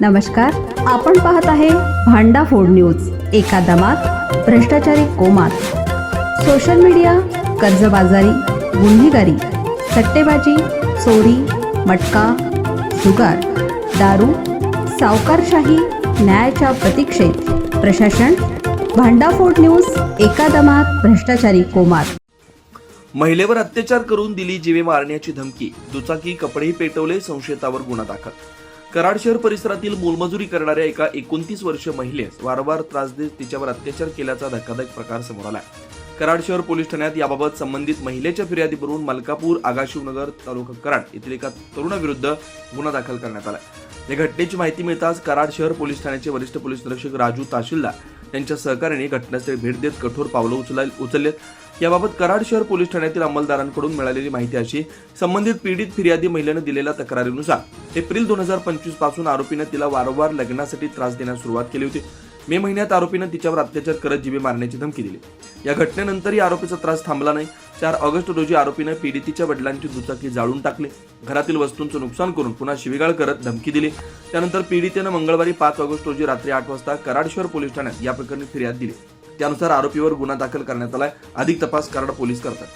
नमस्कार आपण पाहत आहे भांडा फोड न्यूज एका दमात भ्रष्टाचारी कोमात. सोशल मीडिया कर्जबाजारी गुन्हेगारी सट्टेबाजी चोरी मटका जुगार दारू सावकारशाही न्यायाच्या प्रतीक्षेत. प्रशासन भांडाफोड न्यूज एका दमात भ्रष्टाचारी कोमात. महिलेवर अत्याचार करून दिली जीवे मारण्याची धमकी दुचाकी कपडेही पेटवले संशयितावर गुन्हा दाखल. कराड शहर परिसरातील मोलमजुरी करणाऱ्या एका एकोणतीस वर्ष महिलेस वारंवार त्रास देत तिच्यावर अत्याचार केल्याचा धक्कादायक प्रकार समोर आला कराड शहर पोलीस ठाण्यात याबाबत संबंधित महिलेच्या फिर्यादीवरून मलकापूर आगाशिवनगर तालुका कराड येथील एका तरुणाविरुद्ध गुन्हा दाखल करण्यात आला या घटनेची माहिती मिळताच कराड शहर पोलीस ठाण्याचे वरिष्ठ पोलीस निरीक्षक राजू ताशिल्ला यांच्या सहकार्याने घटनास्थळी भेट देत कठोर पावलं उचला उचललेत. याबाबत कराड शहर पोलीस ठाण्यातील अंमलदारांकडून मिळालेली माहिती अशी संबंधित पीडित फिर्यादी महिलेनं दिलेल्या तक्रारीनुसार एप्रिल दोन हजार पंचवीसपासून आरोपीनं तिला वारंवार लग्नासाठी त्रास देण्यास सुरुवात केली होती. मे महिन्यात आरोपीनं तिच्यावर अत्याचार करत जीवे मारण्याची धमकी दिली. या घटनेनंतरही आरोपीचा त्रास थांबला नाही. चार ऑगस्ट रोजी आरोपीनं पीडितीच्या वडिलांची दुचाकी जाळून टाकली. घरातील वस्तूंचं नुकसान करून पुन्हा शिवीगाळ करत धमकी दिली. त्यानंतर पीडितेनं मंगळवारी पाच ऑगस्ट रोजी रात्री आठ वाजता कराड शहर पोलीस ठाण्यात या प्रकरणी फिर्याद दिली. त्यानुसार आरोपीवर गुन्हा दाखल करण्यात आलाय. अधिक तपास कराड पोलीस करतात.